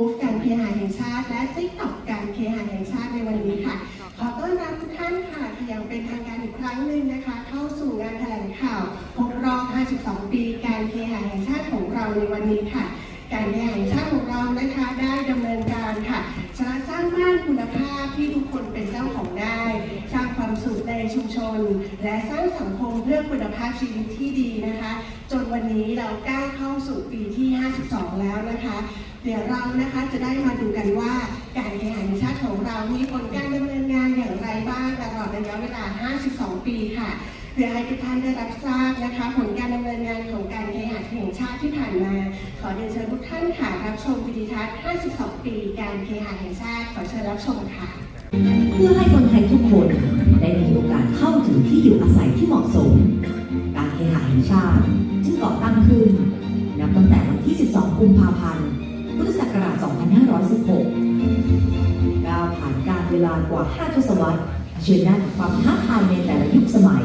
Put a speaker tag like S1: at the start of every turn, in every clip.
S1: การเคหะแห่งชาติ และติ๊กต็อกการเคหะแห่งชาติในวันนี้ค่ะ ขอต้อนรับทุกท่านค่ะอย่างเป็นทางการอีกครั้งหนึ่งนะคะ เข้าสู่งานแถลงข่าวครบรอบ 52 ปีการเคหะแห่งชาติของเราในวันนี้ค่ะ การเคหะแห่งชาติของเรานะคะได้ดำเนินการค่ะสร้างบ้านคุณภาพที่ทุกคนเป็นเจ้าของได้ สร้างความสุขในชุมชน และสร้างสังคมเพื่อคุณภาพชีวิตที่ดีนะคะ จนวันนี้เราก้าวเข้าสู่ปีที่ 52 แล้วนะคะ เดี๋ยวเรานะคะจะได้มาดูกันว่าการแข่งขันแห่งชาติของเรามีผลการดำเนินงานอย่างไรบ้างตลอดระยะเวลา 52 ปีค่ะเพื่อให้ทุกท่านได้รับทราบนะคะ ผลการดำเนินงานของการแข่งขันแห่งชาติที่ผ่านมา ขอเรียนเชิญทุกท่านค่ะรับชมวิดีทัศน์ 52 ปีการแข่งขันแห่งชาติขอเชิญรับชมค่ะ
S2: เพื่อให้คนไทยทุกคนได้มีโอกาสเข้าถึงที่อยู่อาศัยที่เหมาะสม การเคหะแห่งชาติ จึงก่อตั้งขึ้นนับตั้งแต่วันที่ 12 กุมภาพันธ์ พุทธศักราช 2516 ก้าวผ่านการเวลากว่า 5 ทศวรรษเชิญหน้ากับความท้าทายในแต่ละยุคสมัย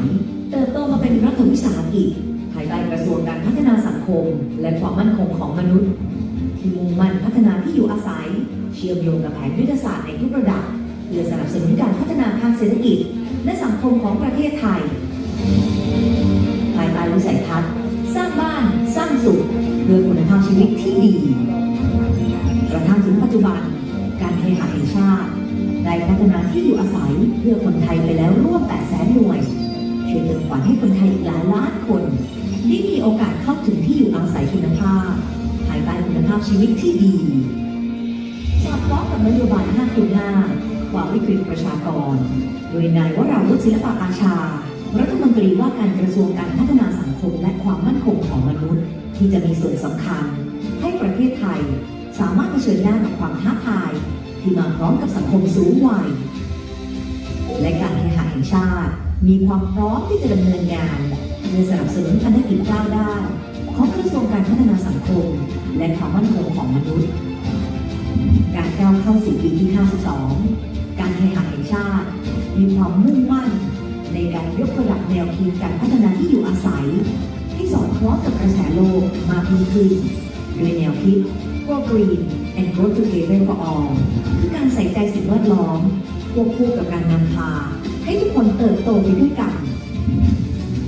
S2: เติบโตมาเป็นรัฐวิสาหกิจภายใต้กระทรวงการพัฒนาสังคม และความมั่นคงของมนุษย์ ที่มุ่งมั่นพัฒนาที่อยู่อาศัย เชื่อมโยงกับแผนยุทธศาสตร์ในทุกระดับเพื่อสนับสนุนการพัฒนาทางเศรษฐกิจ และสังคมของประเทศไทยภายใต้วิสัยทัศน์ สร้างบ้านสร้างสุขเพื่อคุณภาพชีวิตที่ดี กระทั่งถึงปัจจุบัน การเคหะแห่งชาติได้พัฒนาที่อยู่อาศัยเพื่อคนไทยไปแล้วร่วม 8 แสนหน่วยช่วยเติมฝันให้คนไทยอีกหลายล้านคนได้มีโอกาสเข้าถึงที่อยู่อาศัยคุณภาพภายใต้คุณภาพชีวิตที่ดีสอดคล้องกับนโยบาย5คูณ5ความวิกฤตประชากร โดยนายวราวุฒิศิลปะอาชา รัฐมนตรีว่าการกระทรวงการพัฒนาสังคมและความมั่นคงของมนุษย์ ที่จะมีส่วนสำคัญ ให้ประเทศไทย สามารถเผชิญหน้ากับความท้าทาย ที่มาพร้อมกับสังคมสูงวัย และการแข่งขันแห่งชาติ มีความพร้อมที่จะดำเนินงานเพื่อสนับสนุนภารกิจก้าวด้านของกระทรวงการพัฒนาสังคม และความมั่นคงของมนุษย์ การก้าวเข้าสู่ปีที่ 52 การแข่งขันแห่งชาติ มีความมุ่งมั่น ในการยกระดับแนวคิดการพัฒนาที่อยู่อาศัย ที่สอดคล้องกับกระแสโลกมากยิ่งขึ้นโดยแนวคิด Go Green and Grow Together for All คือการใส่ใจสิ่งแวดล้อมควบคู่กับการนำพา ให้ทุกคนเติบโตไปด้วยกัน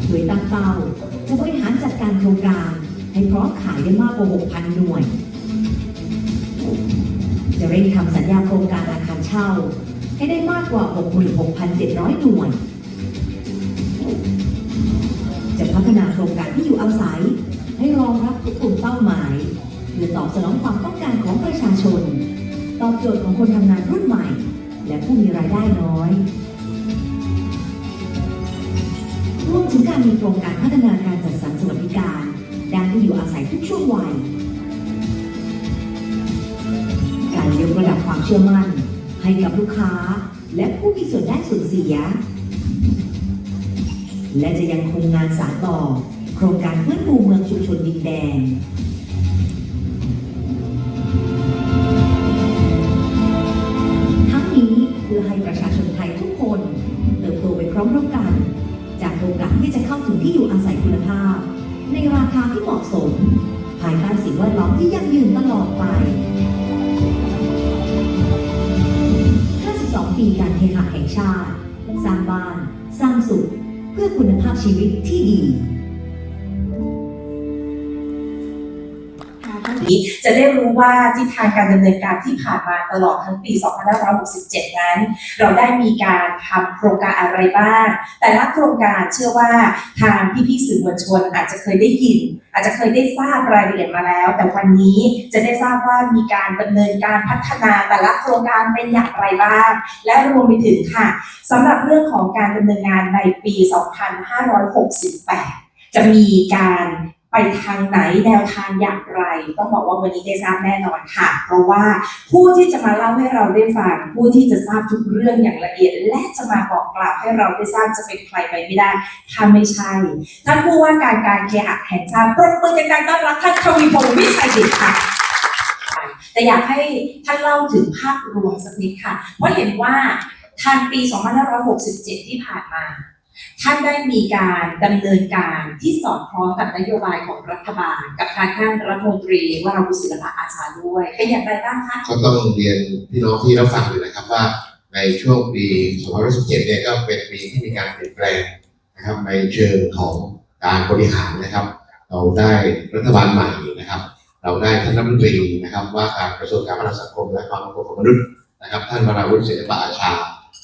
S2: โดยตั้งเป้าจะบริหารจัดการโครงการ ให้พร้อมขายได้มากกว่า 6,000 หน่วย จะเร่งทำสัญญาโครงการอาคารเช่า ให้ได้มากกว่า 66,700 หน่วย ฒนาโครงการที่อยู่อาศัย ให้รองรับทุกกลุ่มเป้าหมาย เพื่อตอบสนองความต้องการของประชาชน ตอบโจทย์ของคนทำงานรุ่นใหม่ และผู้มีรายได้น้อยรวมถึงการมีโครงการพัฒนาการจัดสรรสวัสดิการ ด้านที่อยู่อาศัยทุกช่วงวัย การยกระดับความเชื่อมั่น ให้กับลูกค้าและผู้มีส่วนได้ส่วนเสีย และจะยังคงงานสานต่อ โครงการฟื้นฟูเมืองชุมชนดินแดงทั้งนี้เพื่อให้ประชาชนไทยทุกคนเติบโตไปพร้อมๆกัน จากโอกาสที่จะเข้าถึงที่อยู่อาศัยคุณภาพ ในราคาที่เหมาะสม ภายใต้สิ่งแวดล้อมที่ยั่งยืนตลอดไป52ปีการเคหะแห่งชาติ สร้างบ้านสร้าง เพื่อคุณภาพชีวิตที่ดี
S3: จะได้รู้ว่าทิศทางการดำเนินการที่ผ่านมาตลอดทั้งปี 2567 นั้น เราได้มีการทำโครงการอะไรบ้าง แต่ละโครงการเชื่อว่าทางพี่ๆสื่อมวลชนอาจจะเคยได้ยิน อาจจะเคยได้ทราบรายละเอียดมาแล้ว แต่วันนี้จะได้ทราบว่ามีการดำเนินการพัฒนาแต่ละโครงการเป็นอย่างไรบ้าง และรวมไปถึงค่ะสำหรับเรื่องของการดำเนินงานในปี 2568 จะมีการ ไปทางไหนแนวทางอย่างไร ต้องบอกว่าวันนี้ได้ทราบแน่นอนค่ะ เพราะว่าผู้ที่จะมาเล่าให้เราได้ฟัง ผู้ที่จะทราบทุกเรื่องอย่างละเอียด และจะมาบอกกล่าวให้เราได้ทราบจะเป็นใครไปไม่ได้ถ้าไม่ใช่ท่านผู้ว่าการการเคหะแห่งชาติปรบมือดังๆต้อนรับท่านทวีพงศ์วิชัยดิตค่ะแต่อยากให้ท่านเล่าถึงภาพรวมสักนิดค่ะเพราะเห็นว่าทางปี 2567 ที่ผ่านมา ท่านได้มีการดำเนินการที่สอดคล้องกับนโยบายของรัฐบาล กับทางท่านรัฐมนตรีวราวุฒิศิลปะอาชาด้วยเป็นอย่างไรบ้างคะ
S4: ก็ต้องเรียนพี่น้องที่รับฟังอยู่นะครับว่าในช่วงปี 2017 เนี่ยก็เป็นปีที่มีการเปลี่ยนแปลงนะครับในเชิงของการบริหารนะครับ เราได้รัฐบาลใหม่นะครับ เราได้ท่านรัฐมนตรีนะครับ ว่าการกระทรวงการพัฒนาสังคมและความมั่นคงของมนุษย์นะครับ ท่านวราวุฒิศิลปะอาชา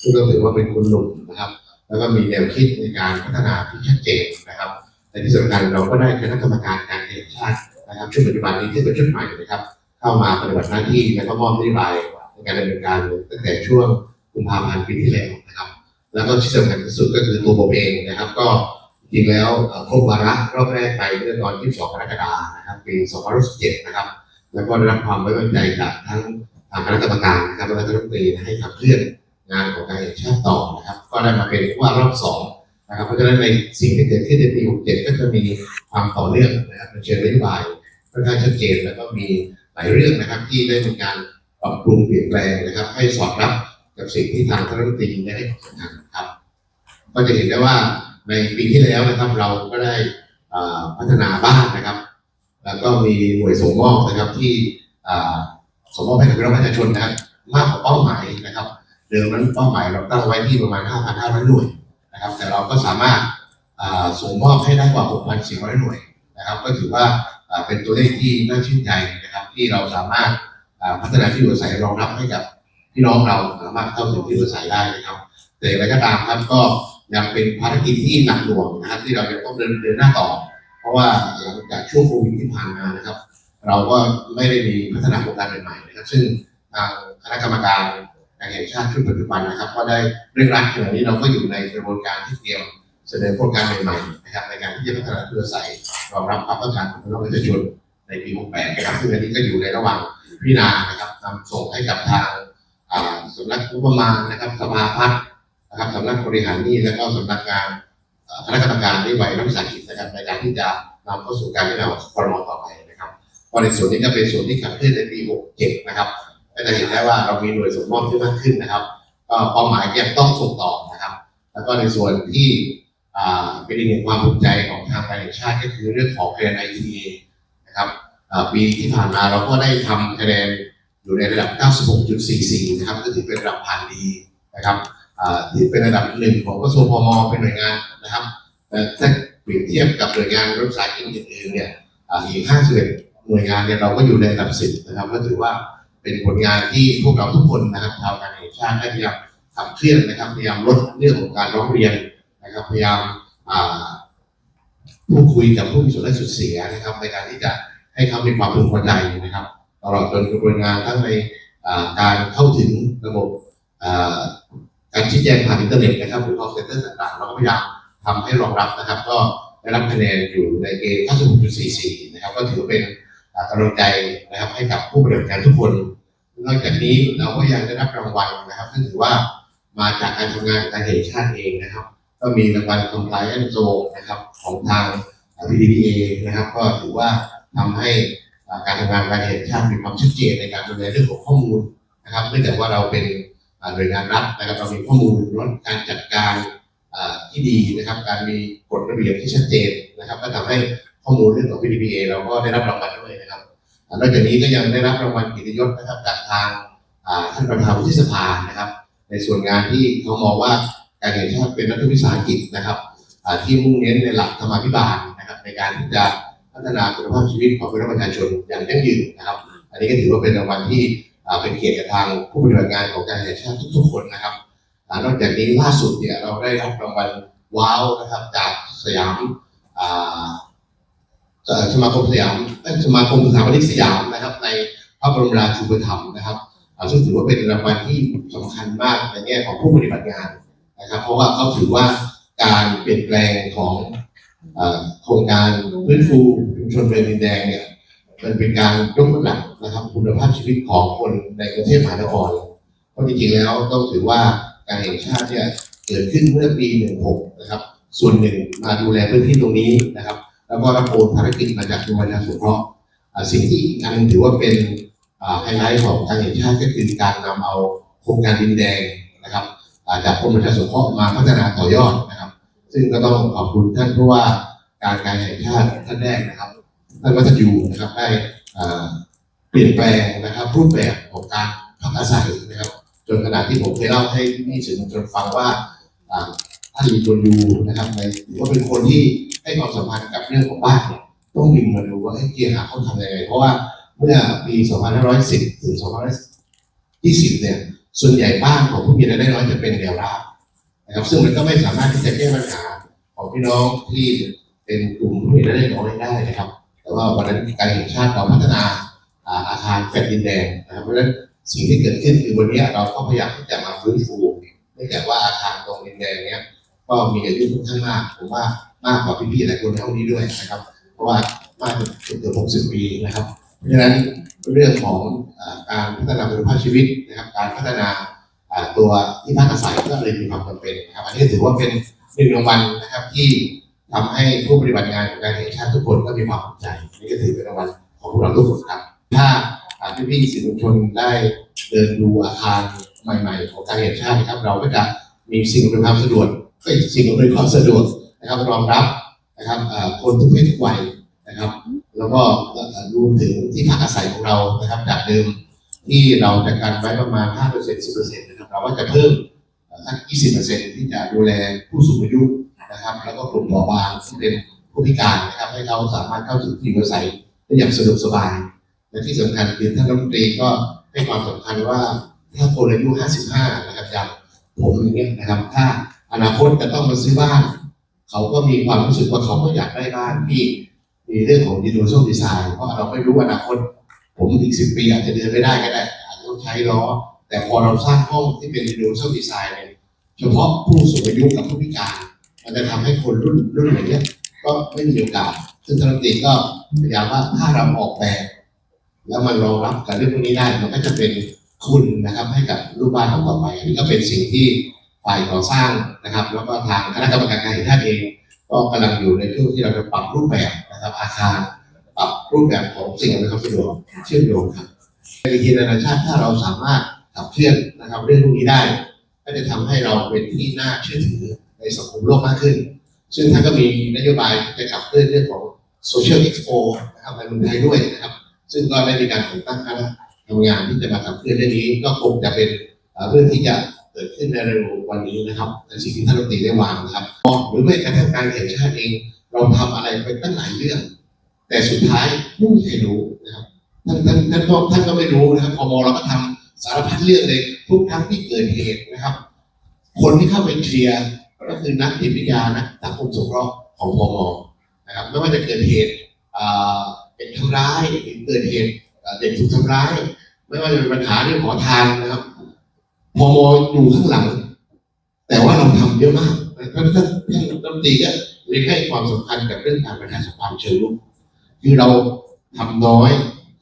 S4: ซึ่งก็ถือว่าเป็นคนหนุ่มนะครับ แล้วก็มีแนวคิดในการพัฒนาที่ชัดเจนนะครับในที่สำคัญเราก็ได้คณะกรรมการการแห่งชาตินะครับชุดปัจจุบันนี้ที่เป็นชุดใหม่นะครับ เข้ามาปฏิบัติหน้าที่และก็มอบนโยบายในการดำเนินการตั้งแต่ช่วงกุมภาพันธ์ปีที่แล้วนะครับ แล้วก็ที่สำคัญที่สุดก็คือตัวผมเองนะครับ ก็จริงแล้วครบวาระรอบแรกไปเมื่อตอน22กรกฎาคมนะครับปี2017นะครับ แล้วก็ได้รับความไว้วางใจจากทั้งทางคณะกรรมการนะครับและคณะรัฐมนตรีให้ขับเคลื่อน งานของการแห่งชาติต่อนะครับ ก็ได้มาเป็นผู้ว่ารอบสองนะครับ เพราะฉะนั้นในสิ่งที่เกิดขึ้นในปี 67 ก็จะมีความต่อเนื่องนะครับในเชิงนโยบายค่อนข้างชัดเจนแล้วก็มีหลายเรื่องนะครับ ที่ได้มีการปรับปรุงเปลี่ยนแปลงนะครับ ให้สอดรับกับสิ่งที่ทางท่านรัฐมนตรีได้ให้ความสำคัญครับ ก็จะเห็นได้ว่าในปีที่แล้วนะครับเราก็ได้พัฒนาบ้านนะครับ แล้วก็มีหน่วยส่งมอบนะครับที่ส่งมอบให้กับพี่น้องประชาชนนะครับมากกว่าเป้าหมายนะครับ เดิมนั้นเป้าหมายเราตั้งไว้ที่ประมาณ 5,500 หน่วยนะครับ แต่เราก็สามารถส่งมอบให้ได้กว่า 6,400 หน่วยนะครับ ก็ถือว่าเป็นตัวเลขที่น่าชื่นใจนะครับ ที่เราสามารถพัฒนาที่อยู่อาศัยรองรับให้กับพี่น้องเราสามารถเข้าถึงที่อยู่อาศัยได้นะครับ แต่อย่างไรก็ตามครับก็ยังเป็นภารกิจที่หนักหน่วงนะครับ ที่เรายังต้องเดินเดินหน้าต่อ เพราะว่าหลังจากช่วงโควิดที่ผ่านมานะครับ เราก็ไม่ได้มีพัฒนาโครงการใหม่ๆนะครับ ซึ่งทางคณะกรรมการ การแห่งชาติชุดปัจจุบันนะครับ ก็ได้เร่งรัดขณะนี้เราก็อยู่ในกระบวนการที่เตรียมเสนอโครงการใหม่ๆนะครับในการที่จะพัฒนาที่อยู่อายรองรับความต้องการของพี่น้องประชาชนในปี 68 นะครับซึ่งอันนี้ก็อยู่ในระหว่างพิจารณานะครับนำส่งให้กับทางสำนักงบประมาณนะครับสภาพัฒน์นะครับสำนักบริหารหนี้แล้วก็สำนักงานคณะกรรมการนโยบายรัฐวิสาหกิจนะครับในการที่จะนำเข้าสู่การพิจารณาของครมต่อไปนะครับก็ในส่วนนี้ก็เป็นส่วนที่ขับเคลื่อนในปี 67 นะครับ ก็จะเห็นได้ว่าเรามีหน่วยส่งมอบที่มากขึ้นนะครับก็เป้าหมายยังต้องส่งต่อนะครับ แล้วก็ในส่วนที่อ่าเป็นอีกหนึ่งความภูมิใจของทางการแห่งชาติก็คือเรื่องของคะแนน ITA นะครับปีที่ผ่านมาเราก็ได้ทำคะแนนอยู่ในระดับ 96.44 นะครับก็ถือเป็นระดับผ่านดีนะครับอ่าถือเป็นระดับหนึ่งของกระทรวงพมเป็นหน่วยงานนะครับแต่ถ้าเปรียบเทียบกับหน่วยงานรัฐวิสาหกิจอื่นๆเนี่ยอ่าอีก 51 หน่วยงานเนี่ยเราก็อยู่ในระดับ 10 นะครับก็ถือว่า เป็นผลงานที่พวกเราทุกคนนะครับชาวการแห่งชาติได้พยายามขับเคลื่อนนะครับพยายามลดเรื่องของการร้องเรียนนะครับพยายามพูดคุยกับผู้มีส่วนได้ส่วนเสียนะครับในการที่จะให้เขามีความพึงพอใจนะครับตลอดจนกระบวนการทั้งในการเข้าถึงระบบการชี้แจงผ่านอินเทอร์เน็ตนะครับหรือ call center ต่างๆ เราก็พยายามทำให้รองรับนะครับ ก็ได้รับคะแนนอยู่ในเกณฑ์ 96.44 นะครับ ก็ถือเป็น กำลังใจนะครับให้กับผู้ปฏิบัติงานทุกคน นอกจากนี้เราก็ยังได้รับรางวัลนะครับซึ่งถือว่ามาจากการทำงานการแห่งชาติเองนะครับ ก็มีรางวัล Compliance Zone นะครับของทาง PDPA นะครับ ก็ถือว่าทำให้การทำงานการแห่งชาติมีความชัดเจนในการดูแลเรื่องของข้อมูลนะครับเนื่องจากว่าเราเป็นหน่วยงานรัฐนะครับเรามีข้อมูลลดการจัดการที่ดีนะครับ การมีกฎระเบียบที่ชัดเจนนะครับ ก็ทำให้ ข้อมูลเรื่องของ PDPA เราก็ได้รับรางวัลด้วยนะครับนอกจากนี้ก็ยังได้รับรางวัลเกียรติยศนะครับจากทางท่านประธานวุฒิสภานะครับ ในส่วนงานที่เขามองว่าการแห่งชาติเป็นรัฐวิสาหกิจนะครับที่มุ่งเน้นในหลักธรรมาภิบาลนะครับ ในการที่จะพัฒนาคุณภาพชีวิตของพี่น้องประชาชนอย่างยั่งยืนนะครับ อันนี้ก็ถือว่าเป็นรางวัลที่เป็นเกียรติกับทางผู้ปฏิบัติงานของการแห่งชาติทุกๆคนนะครับนอกจากนี้ล่าสุดเนี่ยเราได้รับรางวัลว้าวนะครับจากสยามอ่า สมาคมสยามสมาคมสถาปนิกสยามนะครับ ในพระบรมราชูปถัมภ์นะครับซึ่งถือว่าเป็นรางวัลที่สำคัญมากในแง่ของผู้ปฏิบัติงานนะครับ เพราะว่าเขาถือว่าการเปลี่ยนแปลงของโครงการฟื้นฟูชุมชนเมืองดินแดงเนี่ยมันเป็นการยกระดับนะครับคุณภาพชีวิตของคนในกรุงเทพมหานครเพราะจริงๆแล้วต้องถือว่าการแห่งชาติเนี่ยเกิดขึ้นเมื่อปี 16 นะครับ ส่วนหนึ่งมาดูแลพื้นที่ตรงนี้นะครับ แล้วก็รับโอนภารกิจมาจากกรมประชาสงเคราะห์สิ่งที่อีกอันหนึ่งถือว่าเป็นไฮไลท์ของการแห่งชาติก็คือการนำเอาโครงการดินแดงนะครับจากกรมประชาสงเคราะห์มาพัฒนาต่อยอดนะครับ ซึ่งก็ต้องขอบคุณท่านผู้ว่าการการแห่งชาติท่านแรกนะครับท่านวัฒนยูนะครับได้เปลี่ยนแปลงนะครับรูปแบบของการพักอาศัยนะครับ จนขนาดที่ผมเคยเล่าให้พี่สื่อมวลชนฟังว่าท่านลีจวนยูนะครับในถือว่าเป็นคนที่ ให้ความสำคัญกับเรื่องของบ้านเนี่ยต้องบินมาดูว่าให้เกียร์หาเขาทำยังไง เพราะว่าเมื่อปี 2510 ถึง 2520 เนี่ย ส่วนใหญ่บ้านของผู้มีรายได้น้อยจะเป็นแนวราบนะครับ ซึ่งมันก็ไม่สามารถที่จะแก้ปัญหาของพี่น้องที่เป็นกลุ่มผู้มีรายได้น้อยได้นะครับ แต่ว่าวันนั้นการแห่งชาติเราพัฒนาอาอาคารแฟลตดินแดงนะครับเพราะฉะนั้นสิ่งที่เกิดขึ้นคือวันนี้เราก็พยายามที่จะมาฟื้นฟูเนื่องจากว่าอาคารตรงดินแดงเนี้ยก็มีอายุค่อนข้างมากผมว่า มากกว่าพี่ๆหลายคนในห้องนี้ด้วยนะครับ เพราะว่ามากเกือบ60ปีนะครับ เพราะฉะนั้นเรื่องของอการพัฒนาคุณภาพชีวิตนะครับ การพัฒนาตัวที่พักอาศัยก็เลยมีความจำเป็นนะครับ อันนี้ถือว่าเป็นหนึ่งรางวัลนะครับที่ทำให้ผู้ปฏิบัติงานของการแห่งชาติทุกคนก็มีความภูมิใจนี่ก็ถือเป็นรางวัลของพวกเราทุกคนครับ ถ้าอ่พี่ๆสื่อมวลชนได้เดินดูอาคารใหม่ ๆ ของการแห่งชาตินะครับ เราก็จะมีสิ่งอำนวยความสะดวกสิ่งอำนวยความสะดวก นะครับรองรับนะครับคนทุกเพศทุกวัยนะครับ แล้วก็รวมถึงที่พักอาศัยของเรานะครับ จากเดิมที่เราจัดการไว้ประมาณ 5% 10%นะครับเราก็จะเพิ่มสัก 20%ที่จะดูแลผู้สูงอายุนะครับ แล้วก็กลุ่มเบาบางที่เป็นผู้พิการนะครับ ให้เขาสามารถเข้าถึงที่อยู่อาศัยได้อย่างสะดวกสบาย และที่สำคัญคือท่านรัฐมนตรีก็ให้ความสำคัญว่าถ้าคนอายุ 55 นะครับอย่างผมอย่างเงี้ยนะครับ ถ้าอนาคตจะต้องมาซื้อบ้าน เขาก็มีความรู้สึกว่าเขาก็อยากได้บ้านที่มีเรื่องของดิจิทัลดีไซน์เพราะเราไม่รู้อนาคตผมอีกสิบปีอาจจะเดินไม่ได้ก็ได้อาจจะต้องใช้ล้อ แต่พอเราสร้างห้องที่เป็นดิจิทัลดีไซน์เนี่ยเฉพาะผู้สูงอายุกับผู้พิการ มันจะทำให้คนรุ่นรุ่นใหม่เนี่ยก็ไม่มีโอกาส ซึ่งทางรัฐมนตรีก็พยายามว่าถ้าเราออกแบบ แล้วมันรองรับกับเรื่องพวกนี้ได้มันก็จะเป็นคุณนะครับให้กับลูกบ้านของต่อไปอันนี้ก็เป็นสิ่งที่ ฝ่ายก่อสร้างนะครับ แล้วก็ทางคณะกรรมการการแห่งชาติเอง ก็กำลังอยู่ในช่วงที่เราจะปรับรูปแบบนะครับอาคารปรับรูปแบบของสิ่งอำนวยความสะดวกเชื่อมโยงครับในทีนานาชาติถ้าเราสามารถขับเคลื่อนนะครับเรื่องพวกนี้ได้ ก็จะทำให้เราเป็นที่น่าเชื่อถือในสังคมโลกมากขึ้น ซึ่งท่านก็มีนโยบายจะขับเคลื่อนเรื่องของ Social Expo นะครับในเมืองไทยด้วยนะครับ ซึ่งก็ได้มีการแต่งตั้งคณะทำงานที่จะมาขับเคลื่อนเรื่องนี้ก็คงจะเป็นเอ่อเรื่องที่จะ เกิดขึ้นในเร็ววันนี้นะครับในสิ่งที่ท่านรัฐมนตรีได้วางนะครับหรือแม้กระทั่งการแห่งชาติเอง เราทำอะไรไปตั้งหลายเรื่อง แต่สุดท้ายไม่มีใครรู้นะครับท่านท่านท่านก็ท่านก็ไม่รู้นะครับพมเราก็ทำสารพัดเรื่องเลยทุกครั้งที่เกิดเหตุนะครับ คนที่เข้าไปเคลียร์ก็คือนักจิตวิทยานะสังคมสงเคราะห์ของพมนะครับไม่ว่าจะเกิดเหตุเป็นทำร้ายเกิดเหตุเด็กถูกทำร้าย ไม่ว่าจะเป็นปัญหาเรื่องขอทานนะครับ พมอยู่ข้างหลัง แต่ว่าเราทำเยอะมากเพราะฉะนั้นท่านท่านรัฐมนตรีก็เลยให้ความสำคัญกับเรื่องการประชาสัมพันธ์เชิงรุกคือเราทำน้อย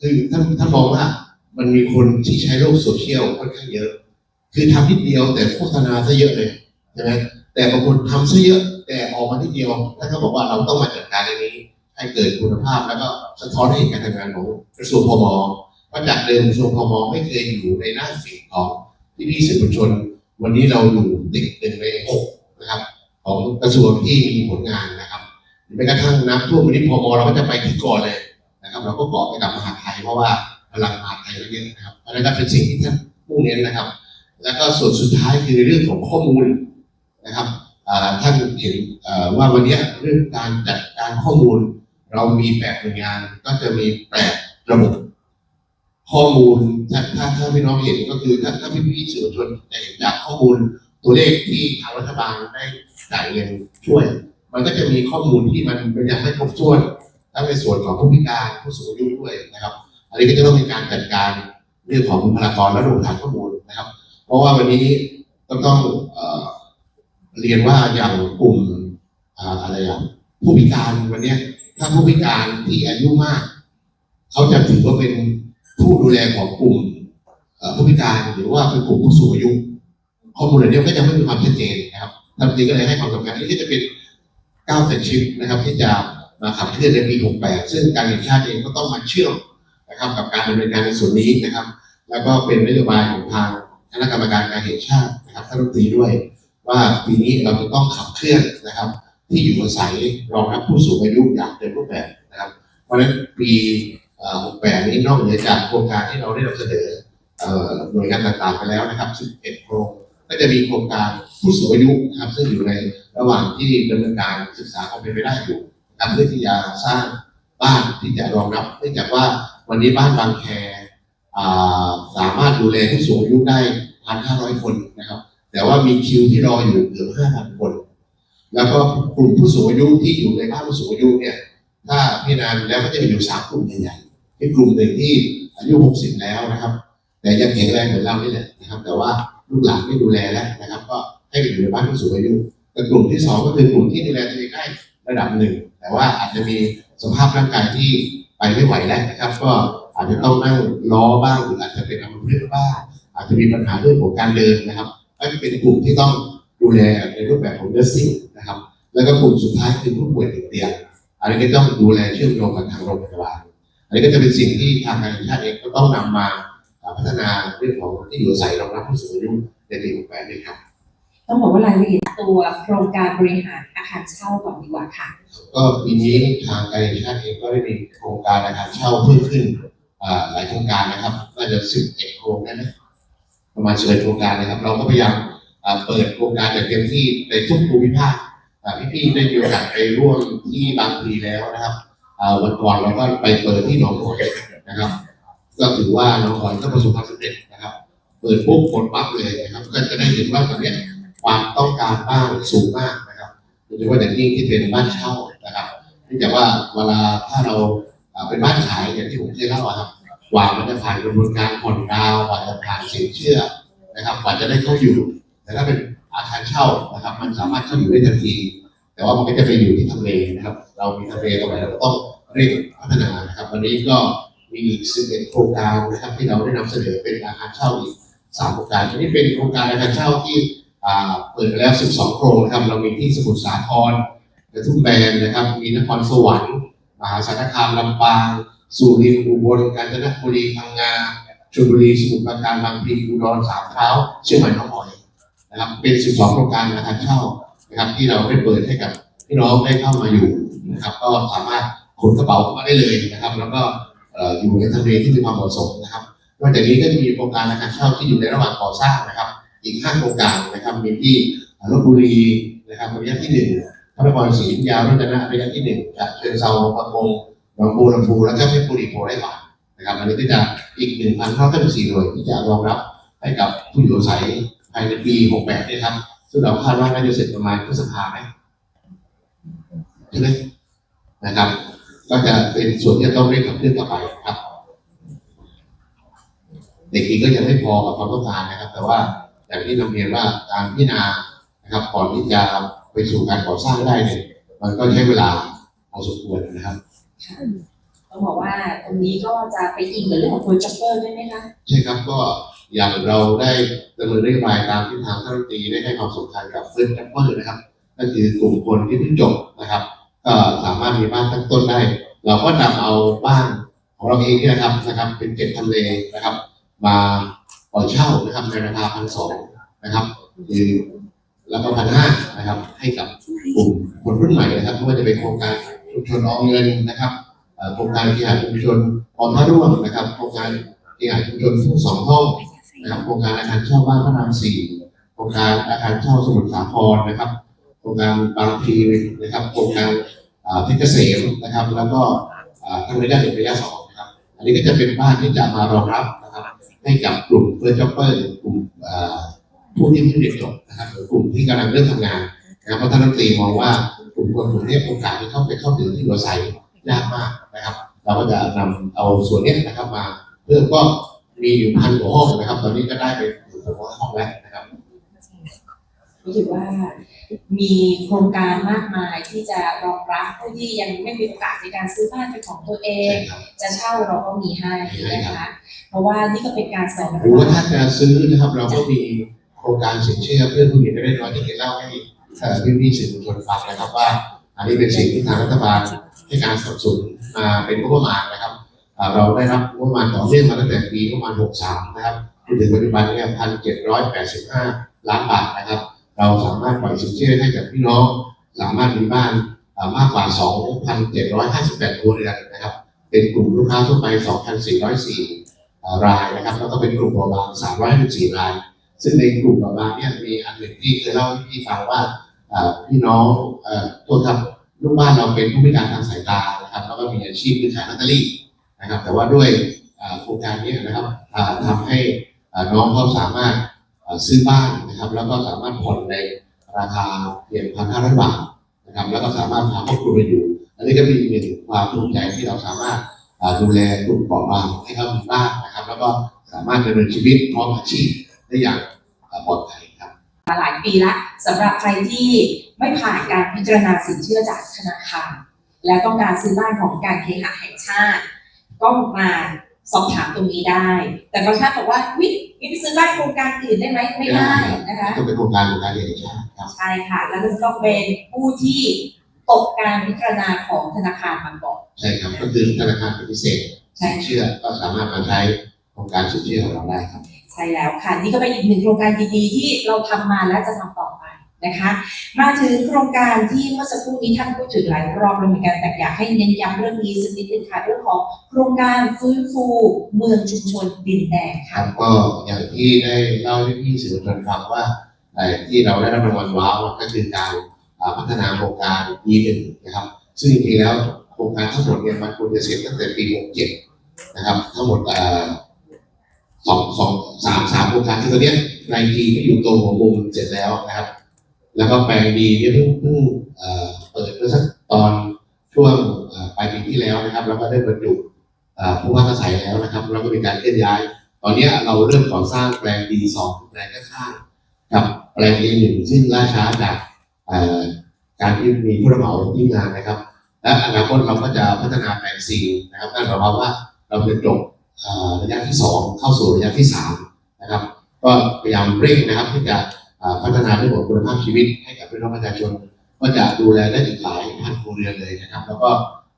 S4: คือท่านท่านมองว่ามันมีคนที่ใช้โลกโซเชียลค่อนข้างเยอะ คือทำนิดเดียวแต่โฆษณาซะเยอะเลยใช่ไหมแต่บางคนทำซะเยอะ แต่ออกมานิดเดียวท่านก็บอกว่าเราต้องมาจัดการเรื่องนี้ให้เกิดคุณภาพแล้วก็สะท้อนให้เห็นการทำงานของกระทรวงพมเพราะจากเดิมกระทรวงพมไม่เคยอยู่ในหน้าฟีดของ พี่พี่ๆสื่อมวลชน วันนี้เราอยู่ติดหนึ่งในหกนะครับของกระทรวงที่มีผลงานนะครับแม้กระทั่งน้ำท่วมวันนี้พมเราก็จะไปที่ก่อนเลยนะครับเราก็เกาะไปกับมหาไทยเพราะว่าพลังมหาไทยเราเยอะนะครับอันนั้นก็เป็นสิ่งที่ท่านมุ่งเน้นนะครับ แล้วก็ส่วนสุดท้ายคือเรื่องของข้อมูลนะครับท่านเห็นว่าวันนี้เรื่องการจัดการข้อมูล เรามีแปดหน่วยงานก็จะมีแปดระบบ ข้อมูลถ้าถ้าถ้าพี่น้องเห็นก็คือถ้าถ้าพี่พี่สื่อมวลชนจะเห็นจากข้อมูลตัวเลขที่ทางรัฐบาลได้จ่ายเงินช่วย มันก็จะมีข้อมูลที่มันมันยังไม่ครบถ้วนทั้งในส่วนของผู้พิการผู้สูงอายุด้วยนะครับ อันนี้ก็จะต้องมีการจัดการเรื่องของบุคลากรและระบบฐานข้อมูลนะครับ เพราะว่าวันนี้ต้องต้องเรียนว่าอย่างกลุ่มอะไรอะผู้พิการวันนี้ถ้าผู้พิการที่อายุมาก เขาจะถือว่าเป็น ผู้ดูแลของกลุ่มผู้พิการหรือว่าเป็นกลุ่มผู้สูงอายุข้อมูลเหล่านี้ก็จะไม่มีความชัดเจนนะครับท่านรัฐมนตรีก็เลยให้ความสำคัญอันนี้ก็จะเป็นก้าวแฟชิปนะครับที่จะมาขับเคลื่อนในปี 68 ซึ่งการแห่งชาติเองก็ต้องมาเชื่อมนะครับกับการดำเนินการในส่วนนี้นะครับ แล้วก็เป็นนโยบายของทางคณะกรรมการการแห่งชาตินะครับท่านรัฐมนตรีด้วย ว่าปีนี้เราจะต้องขับเคลื่อนนะครับ ที่อยู่อาศัยรองรับผู้สูงอายุอย่างเต็มรูปแบบนะครับ เพราะฉะนั้นปี อ่อ68นี้นอกเหนือจากโครงการที่เราได้นำเสนอหน่วยงานต่างๆไปแล้วนะครับ11โครงก็จะมีโครงการผู้สูงอายุนะครับซึ่งอยู่ในระหว่างที่ดำเนินการศึกษาความเป็นไปได้อยู่นะครับเพื่อที่จะสร้างบ้านที่จะรองรับเนื่องจากว่าวันนี้บ้านบางแคสามารถดูแลผู้สูงอายุได้1,500คนนะครับ แต่ว่ามีคิวที่รออยู่เกือบ5,000คน แล้วก็กลุ่มผู้สูงอายุที่อยู่ในบ้านผู้สูงอายุเนี่ยถ้าพิจารณาแล้วก็จะมีอยู่สามกลุ่มใหญ่ๆ เป็นกลุ่มหนึ่งที่อายุ 60 แล้วนะครับ แต่ยังแข็งแรงเหมือนเรานี่แหละนะครับ แต่ว่าลูกหลานไม่ดูแลแล้วนะครับ ก็ให้ไปอยู่ในบ้านผู้สูงอายุแต่กลุ่มที่สองก็คือกลุ่มที่ดูแลตัวเองได้ระดับหนึ่ง แต่ว่าอาจจะมีสภาพร่างกายที่ไปไม่ไหวแล้วนะครับ ก็อาจจะต้องนั่งล้อบ้างหรืออาจจะเป็นอัมพฤกษ์บ้างอาจจะมีปัญหาเรื่องของการเดินนะครับก็จะเป็นกลุ่มที่ต้องดูแลในรูปแบบของ nursing นะครับ แล้วก็กลุ่มสุดท้ายคือผู้ป่วยติดเตียงอันนี้ต้องดูแลเชื่อมโยงกับทางโรงพยาบาล อันนี้ก็จะเป็นสิ่งที่ทางการแห่งชาติเองก็ต้องนำมาพัฒนาเรื่องของที่อยู่อาศัยรองรับผู้สูงอายุในปี68นี้ครับ
S3: ต้องบอกว่ารายละเอียดตัวโครงการบริหารอาคารเช่าก่อนดีกว่าค่ะ
S4: ก็ปีนี้ทางการแห่งชาติเองก็ได้มีโครงการอาคารเช่าเพิ่มขึ้นอ่าหลายโครงการนะครับน่าจะ11โครงได้ไหมประมาณ11โครงการนะครับ เราก็พยายามอ่าเปิดโครงการอย่างเต็มที่ในทุกภูมิภาคอ่าพี่ๆได้มีโอกาสไปร่วมที่บางพลีแล้วนะครับอ่า วันก่อนเราก็ไปเปิดที่หนองหอยนะครับ ก็ถือว่าหนองหอยก็ประสบความสำเร็จนะครับ เปิดปุ๊บกดปั๊บเลยนะครับ ก็จะได้เห็นว่าตอนนี้ความต้องการบ้านสูงมากนะครับโดยเฉพาะอย่างยิ่งที่เป็นบ้านเช่านะครับเนื่องจากว่าเวลาถ้าเราเป็นบ้านขายอย่างที่ผมเคยเล่าครับกว่ามันจะผ่านกระบวนการผ่อนดาวกว่าจะผ่านสินเชื่อนะครับกว่าจะได้เข้าอยู่ แต่ถ้าเป็นอาคารเช่านะครับ มันสามารถเข้าอยู่ได้ทันที แต่ว่ามันก็จะไปอยู่ที่ทำเลนะครับ เรามีทำเลตรงไหนเราก็ต้องเร่งพัฒนานะครับ วันนี้ก็มีอีก11โครงการนะครับที่เราได้นำเสนอเป็นอาคารเช่าอีกสามโครงการอันนี้เป็นโครงการอาคารเช่าที่เปิดไปแล้ว 12 โครงนะครับ เรามีที่สมุทรสาครกระทุ่มแบนนะครับ มีนครสวรรค์มหาสารคามลำปางสุรินทร์อุบลกาญจนบุรีพังงาชลบุรีสมุทรปราการบางพลีอุดรสามเท้าเชียงใหม่หน้องหอยนะครับ เป็น 12 โครงการอาคารเช่า นะครับ ที่เราได้เปิดให้กับพี่น้องได้เข้ามาอยู่นะครับ ก็สามารถขนกระเป๋าเข้ามาได้เลยนะครับ แล้วก็อยู่ในทำเลที่มีความเหมาะสมนะครับนอกจากนี้ก็มีโครงการอาคารเช่าที่อยู่ในระหว่างก่อสร้างนะครับ อีก5โครงการนะครับมีที่ลบบุรีนะครับระยะที่หนึ่งพระนครศรีอยุธยารัตนะระยะที่หนึ่งจากเชิงเซาปะกงหนองบัวลำพูแล้วก็เพชรบุรีโพธิ์ไร่หวานนะครับอันนี้ก็จะอีกหนึ่งพันเท่ากับสี่หน่วยที่จะรองรับให้กับผู้อยู่อาศัยภายในปี 68เนี่ยครับ ซึ่งเราคาดว่าน่าจะเสร็จประมาณพฤษภาไหมใช่ไหมนะครับ ก็จะเป็นส่วนที่จะต้องเร่งขับเคลื่อนต่อไปครับ เด็กอีกก็ยังไม่พอกับความต้องการนะครับ แต่ว่าอย่างที่นำเรียนว่าการพิจารณานะครับก่อนที่จะไปสู่การก่อสร้างได้เนี่ยมันก็ใช้เวลาพอสมควรนะครับ
S3: ต้องบอกว่าตรงนี้ก็จะไปอิงกับเรื่องของโปรเจคเตอร์ด้วยไหมคะ
S4: ใช่ครับก็ อย่างเราได้ดำเนินนโยบายตามที่ทางท่านรัฐมนตรีได้ให้ความสำคัญกับเฟิร์สแคมเปอร์นะครับก็คือกลุ่มคนที่เพิ่งจบนะครับ ก็สามารถมีบ้านตั้งต้นได้ เราก็นำเอาบ้านของเราเองนี่นะครับนะครับ เป็นเจ็ดทำเลนะครับ มาปล่อยเช่านะครับในราคาพันสองนะครับคือแล้วก็พันห้านะครับ ให้กับกลุ่มคนรุ่นใหม่นะครับไม่ว่าจะเป็นโครงการชุมชนออมเงินนะครับโครงการที่หาชุมชนออมพระร่วงนะครับ โครงการที่หาชุมชนทุ่งสองห้อง นะครับโครงการอาคารเช่าบ้านพระรามสี่โครงการอาคารเช่าสมุทรสาครนะครับโครงการบางพีนะครับโครงการเพชรเกษมนะครับ แล้วก็ทางระยะหนึ่งระยะสองนะครับ อันนี้ก็จะเป็นบ้านที่จะมารองรับนะครับ ให้กับกลุ่มเฟิร์สจ็อบเปอร์กลุ่มผู้ที่เพิ่งเรียนจบนะครับหรือกลุ่มที่กำลังเริ่มทำงานนะครับเพราะท่านรัฐมนตรีมองว่ากลุ่มคนกลุ่มนี้โอกาสที่เข้าไปเข้าถึงที่อยู่อาศัยยากมากนะครับ เราก็จะนำเอาส่วนนี้นะครับมาเพิ่มก็ มีอยู่พันกว่าห้องนะครับ ตอนนี้ก็ได้ไปถึงหกร้อยห้องแล้วนะครับ
S3: รู้สึกว่ามีโครงการมากมายที่จะรองรับผู้ที่ยังไม่มีโอกาสในการซื้อบ้านเป็นของตัวเอง จะเช่าเราก็มีให้นะคะเพราะว่านี่ก็เป็นการสอน
S4: หรือว่าถ้าจะซื้อนะครับเราก็มีโครงการสินเชื่อเพื่อผู้หญิงจะได้น้อยที่จะเล่าให้เอ่อพี่พี่ๆสื่อมวลชนฟังนะครับว่า อันนี้เป็นสิ่งที่ทางรัฐบาลให้การสนับสนุนมาเป็นงบประมาณนะครับอ่า เราได้รับงบประมาณต่อเนื่องมาตั้งแต่ปีประมาณ 63 นะครับถึงปัจจุบันเนี่ย1,785 ล้านบาทนะครับ เราสามารถปล่อยสินเชื่อให้กับพี่น้อง สามารถมีบ้านมากกว่า 2,758ครัวเรือนนะครับ เป็นกลุ่มลูกค้าทั่วไป 2,404 รายนะครับ แล้วก็เป็นกลุ่มเบาบาง354 ราย ซึ่งในกลุ่มเบาบางเนี่ยมีอันหนึ่งที่เคยเล่าให้พี่ฟังว่าพี่น้องเอ่อตัวครับลูกบ้านเราเป็นผู้พิการทางสายตานะครับ แล้วก็มีอาชีพคือขายลอตเตอรี่ นะครับ แต่ว่าด้วยโครงการนี้นะครับอ่าทำให้น้องเขาสามารถซื้อบ้านนะครับ แล้วก็สามารถผ่อนในราคาเพียงพันห้าร้อยบาทนะครับ แล้วก็สามารถพาครอบครัวไปอยู่ อันนี้ก็เป็นอีกหนึ่งความภูมิใจที่เราสามารถดูแลกลุ่มเปราะบางให้เขามีบ้านนะครับ แล้วก็สามารถดำเนินชีวิตพร้อมอาชีพได้อย่างปลอดภัยครับ
S3: มาหลายปีละสำหรับใครที่ไม่ผ่านการพิจารณาสินเชื่อจากธนาคารและต้องการซื้อบ้านของการเคหะแห่งชาติ ก็มาสอบถามตรงนี้ได้ แต่บางท่านบอกว่าวิวิไปซื้อบ้านโครงการอื่นได้ไหมไม่ได้นะคะ
S4: ก็เป็นโครงการของการเรียนแห่งชาติครับ
S3: ใช่ค่ะ แล้วก็จะต้องเป็นผู้ที่ตกการพิจารณาของธนาคารมาก่อน
S4: ใช่ครับก็คือธนาคารเป็นพิเศษ
S3: ใช่
S4: สินเชื่อก็สามารถมาใช้โครงการสินเชื่อของเราได้ครับ
S3: ใช่แล้วค่ะนี่ก็เป็นอีกหนึ่งโครงการดีๆที่เราทำมาและจะทำต่อไป นะคะมาถึงโครงการที่เมื่อสักครู่นี้ท่านพูดถึงหลายรอบแล้วเหมือนกันแต่อยากให้เน้นย้ำเรื่องนี้สักนิดนึงค่ะเรื่องของโครงการฟื้นฟูเมืองชุมชนดินแดง
S4: ค
S3: ค่ะ
S4: รับก็อย่างที่ได้เล่าให้พี่สื่อมวลชนฟังว่าเอ่อที่เราได้รับรางวัลว้าวก็คือการอ่าพัฒนาโครงการ E1 นะครับ ซึ่งจริงๆแล้วโครงการทั้งหมดเนี่ยมันควรจะเสร็จตั้งแต่ปี 67 นะครับ ทั้งหมดเอ่อสองสองสามสามโครงการคือตอนเนี้ยในทีที่อยู่ตรงหัวมุมเสร็จแล้วนะครับ แล้วก็แปลงดีเนี่เพิ่งเพิ่งเปิดเมื่อสักตอนช่วงปลายปีที่แล้วนะครับ แล้วก็ได้บรรจุผู้ว่าการใส่แล้วนะครับ แล้วก็มีการเคลื่อนย้าย ตอนนี้เราเริ่มก่อสร้างแปลง D2 แปลงข้างๆกับแปลง A1 ซึ่งล่าช้าจากการที่มีผู้รับเหมาที่งานนะครับ และอนาคตเราก็จะพัฒนาแปลง C นะครับนั่นหมายความว่าเราจะจบระยะที่ 2 เข้าสู่ระยะที่3นะครับ ก็พยายามเร่งนะครับที่จะ พัฒนาเรื่องของคุณภาพชีวิตให้กับพี่น้องประชาชน ก็จะดูแลได้อีกหลายพันครัวเรือนเลยนะครับ แล้วก็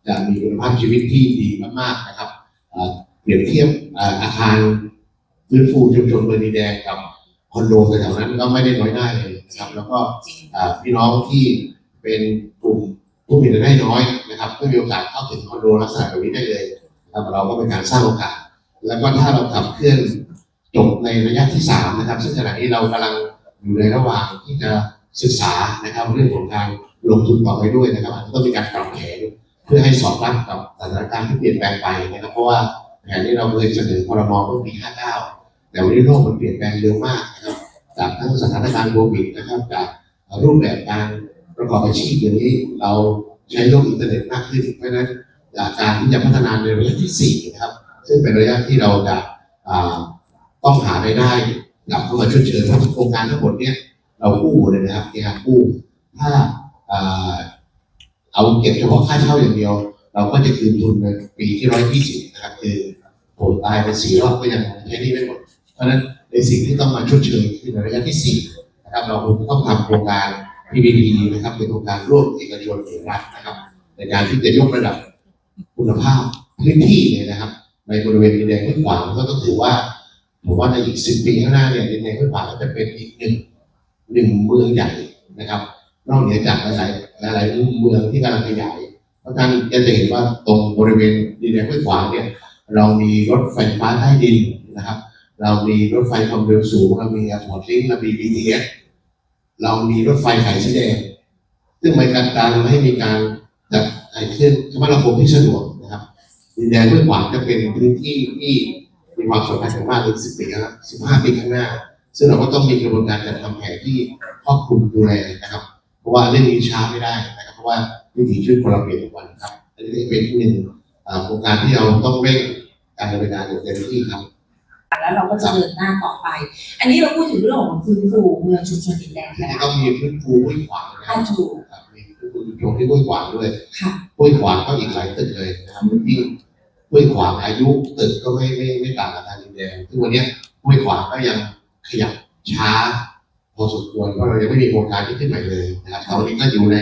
S4: จะมีคุณภาพชีวิตที่ดีมากๆนะครับเอ่อเปรียบเทียบอาคารฟื้นฟูชุมชนเมืองดินแดงกับคอนโดแถวๆนั้นก็ไม่ได้น้อยหน้าเลยนะครับ แล้วก็พี่น้องที่เป็นกลุ่มผู้มีรายได้น้อยนะครับก็มีโอกาสเข้าถึงคอนโดลักษณะแบบนี้ได้เลยนะครับเราก็เป็นการสร้างโอกาส แล้วก็ถ้าเราขับเคลื่อนจบในระยะที่สามนะครับซึ่งขณะนี้เรากำลัง อยู่ในระหว่างที่จะศึกษานะครับเรื่องของการลงทุนต่อไปด้วยนะครับอาจจะต้องมีการปรับแผนเพื่อให้สอดรับกับสถานการณ์ที่เปลี่ยนแปลงไปนะครับเพราะว่าแผนนี้เราเคยเสนอพรมเมื่อปี 59 แต่วันนี้โลกมันเปลี่ยนแปลงเร็วมากนะครับจากทั้งสถานการณ์โควิดนะครับจากรูปแบบการประกอบอาชีพเดี๋ยวนี้เราใช้โลกอินเทอร์เน็ตมากขึ้นเพราะฉะนั้นจากการที่จะพัฒนาในระยะที่สี่นะครับซึ่งเป็นระยะที่เราจะต้องหารายได้ กลับเข้ามาชดเชยเพราะโครงการทั้งหมดเนี่ยเรากู้เลยนะครับในการกู้ถ้าเอาเก็บเฉพาะค่าเช่าอย่างเดียว เราก็จะคืนทุนในปีที่ร้อยยี่สิบนะครับคือผมตายไปสี่รอบก็ยังใช้นี่ไม่หมด เพราะฉะนั้นในสิ่งที่ต้องมาชดเชยคือในระยะที่สี่นะครับเราคงต้องทำโครงการ PPP นะครับเป็นโครงการร่วมเอกชนเอกรัฐนะครับ ในการที่จะยกระดับคุณภาพพื้นที่เนี่ยนะครับ ในบริเวณดินแดงห้วยขวางก็ต้องถือว่า ผมว่าในอีกสิบปีข้างหน้าเนี่ยดินแดงห้วยขวางก็จะเป็นอีกหนึ่งหนึ่งเมืองใหญ่นะครับนอกเหนือจากหลายหลายเมืองที่กำลังขยายเพราะฉะนั้นจะเห็นว่าตรงบริเวณดินแดงห้วยขวางเนี่ยเรามีรถไฟฟ้าใต้ดินนะครับ เรามีรถไฟความเร็วสูงเรามีแอร์พอร์ตลิงเรามี BTS เรามีรถไฟสายสีแดงซึ่งเป็นการการให้มีการจัดไอ้เครื่องคมนาคมที่สะดวกนะครับดินแดนห้วยขวางจะเป็นพื้นที่ที่ มีความสำคัญมากในสิบปีข้างหน้าสิบห้าปีข้างหน้า ซึ่งเราก็ต้องมีกระบวนการจัดทำแผนที่ครอบคลุมดูแลนะครับ เพราะว่าเรื่องนี้ช้าไม่ได้นะครับ เพราะว่าวิถีชีวิตคนเราเปลี่ยนทุกวันครับอันนี้เป็นที่หนึ่งอ่าโครงการที่เราต้องเร่งการดำเนินงานอย่างเต็มที่ครับ
S3: แล้วเราก็จะเดินหน้าต่อไป อันนี้เราพูดถึงเรื่องของฟื้นฟูเมืองชุมชนดินแดง
S4: ที่
S3: นะคะ
S4: ต้องมีพื้นฟูห้วยขวางนะค
S3: ท่า
S4: รับ
S3: นถูก
S4: ครับมีพื้นฟูชุมชนที่ห้วยขวางด้วย
S3: ค่ะ
S4: ห้วยขวางก็อีกหลายตึกเลยนะครับที่ ห้วยขวางอายุตึกก็ไม่ไม่ไม่ต่างกับทางดินแดงซึ่งวันนี้ห้วยขวางก็ยังขยับช้าพอสมควรเพราะเรายังไม่มีโครงการที่ขึ้นใหม่เลยนะครับตอนนี้ก็อยู่ใน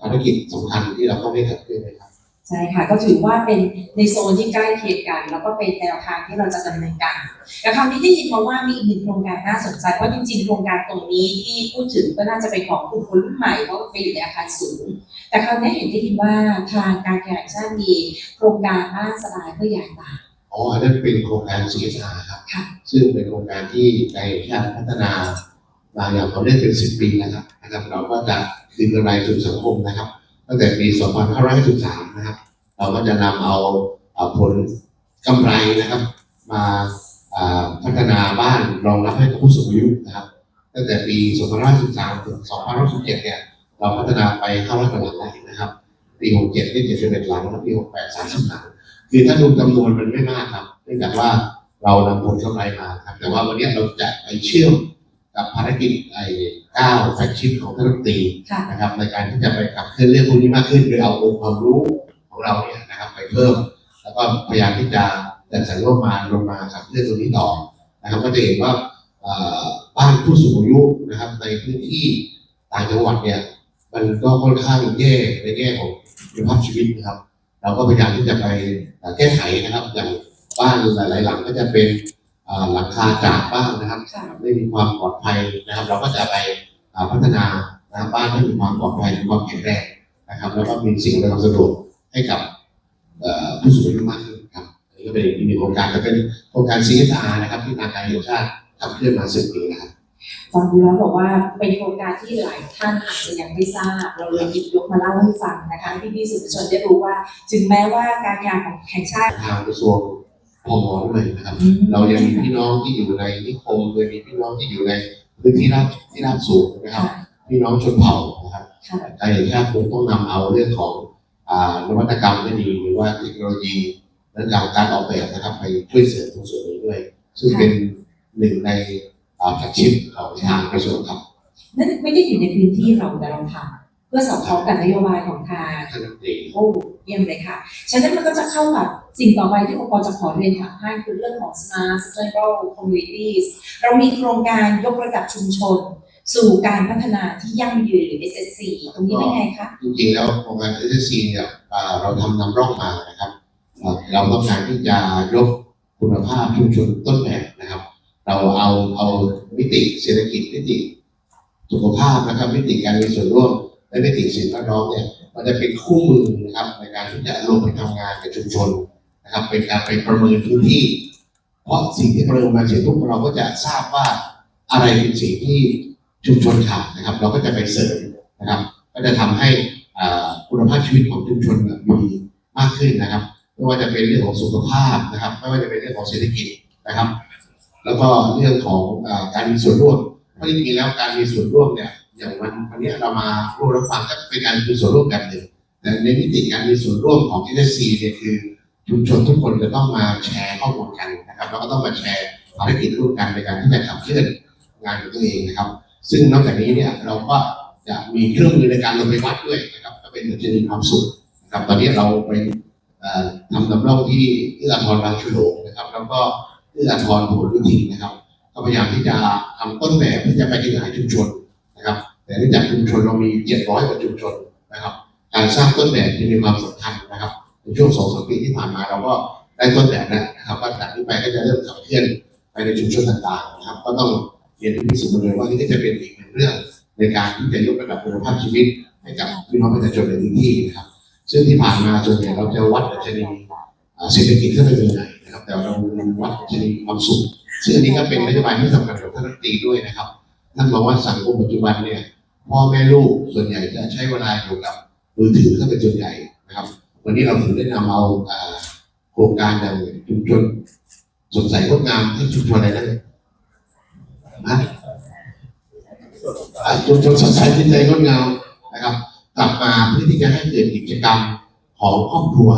S4: ภารกิจสำคัญที่เราต้องให้เกิดขึ้นนะครับ
S3: ใช่ค่ะก็ถือว่าเป็นในโซนที่ใกล้เคียงกัน แล้วก็เป็นแนวทางที่เราจะดำเนินการแต่คราวนี้ได้ยินมาว่ามีอีกหนึ่งโครงการน่าสนใจเพราะจริงๆโครงการตรงนี้ที่พูดถึงก็น่าจะเป็นของกลุ่มคนรุ่นใหม่เพราะว่าไปอยู่ในอาคารสูง แต่คราวนี้เห็นได้ยินว่าทางการแข่งชาติมีโครงการบ้านสบายเพื่อยายตา
S4: อ๋ออันนั้นเป็นโครงการ CSR ครับ
S3: ค่ะ
S4: ซึ่งเป็นโครงการที่ในชาติพัฒนามาอย่างเขาเรียกเป็นสิบปีแล้วครับนะครับ เราก็จะดึงกำไรสู่สังคมนะครับ ตั้งแต่ปี 2553นะครับ เราก็จะนำเอาผลกำไรนะครับ มาพัฒนาบ้านรองรับให้กับผู้สูงอายุนะครับ ตั้งแต่ปี 2513 ถึง 2517 เนี่ย เราพัฒนาไป 500กว่าหลังแล้วนะครับ ปี 67นี่ 71 หลังแล้วปี 68 30 หลัง คือถ้าดูจำนวนมันไม่มากครับ เนื่องจากว่าเรานำผลกำไรมาครับ แต่ว่าวันนี้เราจะไปเชื่อม กับภารกิจไอ้9แฟกชิพของท่านรัฐมนตรี
S3: ค่ะ
S4: นะครับในการที่จะไปขับเคลื่อนเรื่องพวกนี้มากขึ้นโดยเอาองค์ความรู้ของเราเนี่ยนะครับไปเพิ่ม แล้วก็พยายามที่จะจัดสรรงบประมาณลงมาขับเคลื่อนตรงนี้ต่อนะครับก็จะเห็นว่าเอ่อบ้านผู้สูงอายุนะครับในพื้นที่ต่างจังหวัดเนี่ยมันก็ค่อนข้างแย่ในแง่ของคุณภาพชีวิตนะครับ เราก็พยายามที่จะไปเอ่อแก้ไขนะครับ อย่างบ้านหลายๆหลังก็จะเป็นเอ่อ หลังคาจากบ้างนะครับ
S3: ค่ะ
S4: ไม่มีความปลอดภัยนะครับ เราก็จะไปเอ่อพัฒนานะครับบ้านให้มีความปลอดภัยมีความแข็งแรงนะครับแล้วก็มีสิ่งอำนวยความสะดวกให้กับเอ่อผู้สูงอายุมากขึ้นครับอันนี้ก็เป็นอีกหนึ่งโครงการแต่เป็นโครงการ CSR นะครับที่ทางการแห่งชาติทำขึ้นมาสิบปีนะครับ
S3: ฟังดูแล้วบอกว่าเป็นโครงการที่หลายท่านอาจจะยังไม่ทราบ เราเลยหยิบยกมาเล่าให้ฟังนะคะให้พี่ๆสื่อมวลชนได้รู้ว่า ถึงแม้ว่าการงานของแห่งชาติ
S4: ทางกระทรวง พมด้วยนะครับ เรายังมีพี่น้องที่อยู่ในนิคมเลยมีพี่น้องที่อยู่ในพื้นที่ราบที่ราบสูงนะครับ
S3: ค่ะ
S4: พี่น้องชนเผ่านะครับ
S3: ค่ะ
S4: การแห่งชาติคงต้องนำเอาเรื่องของอ่านวัตกรรมก็ดีหรือว่าเทคโนโลยีและการการออกแบบนะครับ ไปช่วยเสริมตรงส่วนนี้ด้วย ซึ่งเป็นหนึ่งในอ่าแฟลกชิพของทางกระทรวงครับ
S3: นั่นไม่ได้อยู่ในพื้นที่เราแต่เราทำ เพื่อสอดคล้องกับนโยบายของทาง
S4: ท่านรัฐมนตรี
S3: โอ้เยี่ยมเลยค่ะ ฉะนั้นมันก็จะเข้ากับสิ่งต่อไปที่องค์กรจะขอเรียนถามให้คือเรื่องของ Smart Sustainable Communities เรามีโครงการยกระดับชุมชน สู่การพัฒนาที่ยั่งยืนหรือ SSC ตรงนี้เป็นไงคะ
S4: จริงๆแล้วโครงการ SSC เนี่ยอ่าเราทำนำร่องมานะครับอ่าเราต้องการที่จะยกคุณภาพชุมชนต้นแบบนะครับ เราเอาเอามิติเศรษฐกิจมิติสุขภาพนะครับมิติการมีส่วนร่วม และมิติสิ่งแวดล้อมเนี่ยมันจะเป็นคู่มือนะครับในการที่จะลงไปทำงานกับชุมชนนะครับ เป็นการไปประเมินพื้นที่ เพราะสิ่งที่ประเมินมาเสร็จทุกเราก็จะทราบว่าอะไรเป็นสิ่งที่ชุมชนขาดนะครับ เราก็จะไปเสริมนะครับ ก็จะทำให้อ่าคุณภาพชีวิตของชุมชนมีมากขึ้นนะครับไม่ว่าจะเป็นเรื่องของสุขภาพนะครับ ไม่ว่าจะเป็นเรื่องของเศรษฐกิจนะครับ แล้วก็เรื่องของอการมีส่วนร่วมเพราะจริงๆแล้วการมีส่วนร่วมเนี่ย อย่างวันวันนี้เรามาร่วมรับฟังก็เป็นการมีส่วนร่วมแบบหนึ่งแต่ในมิติการมีส่วนร่วมของ NSC เนี่ยคือชุมชนทุกคนจะต้องมาแชร์ข้อมูลกันนะครับแล้วก็ต้องมาแชร์ภารกิจร่วมกันในการที่จะขับเคลื่อนงานของตัวเองนะครับ ซึ่งนอกจากนี้เนี่ยเราก็จะมีเครื่องมือในการลงไปวัดด้วยนะครับ ก็เป็นจะมีความสุขนะครับ ตอนนี้เราไปทำนำร่องที่เอื้ออาทรบางชุโลงนะครับ แล้วก็เอื้ออาทรผลวิถีนะครับ ก็พยายามที่จะทำต้นแบบเพื่อจะไปขยายชุมชน นะครับแต่เนื่องจากชุมชนเรามี 700กว่าชุมชนนะครับ การสร้างต้นแบบที่มีความสำคัญนะครับในช่วงสองสามปีที่ผ่านมาเราก็ได้ต้นแบบแล้วนะครับว่าจากนี้ไปก็จะเริ่มขับเคลื่อนไปในชุมชนต่างๆนะครับ ก็ต้องเรียนที่สื่อมวลชนว่านี่ก็จะเป็นอีกหนึ่งเรื่องในการที่จะยกระดับคุณภาพชีวิตให้กับพี่น้องประชาชนในพื้นที่นะครับ ซึ่งที่ผ่านมาส่วนใหญ่เราจะวัดดัชนีเศรษฐกิจขึ้นไปเป็นใหญ่นะครับ แต่เราวัดดัชนีความสุขซึ่งอันนี้ก็เป็นนโยบายที่สำคัญของท่านรัฐมนตรีด้วยนะครับ ท่านบอกว่าสังคมปัจจุบันเนี่ยพ่อแม่ลูกส่วนใหญ่จะใช้เวลาอยู่กับมือถือถ้าเป็นส่วนใหญ่นะครับ วันนี้เราถึงได้นำเอาโครงการอย่างชุมชนสดใสงดงามให้ชุมชนอะไรนะนะชุมชนสดใสจิตใจงดงามนะครับ กลับมาเพื่อที่จะให้เกิดกิจกรรมของครอบครัว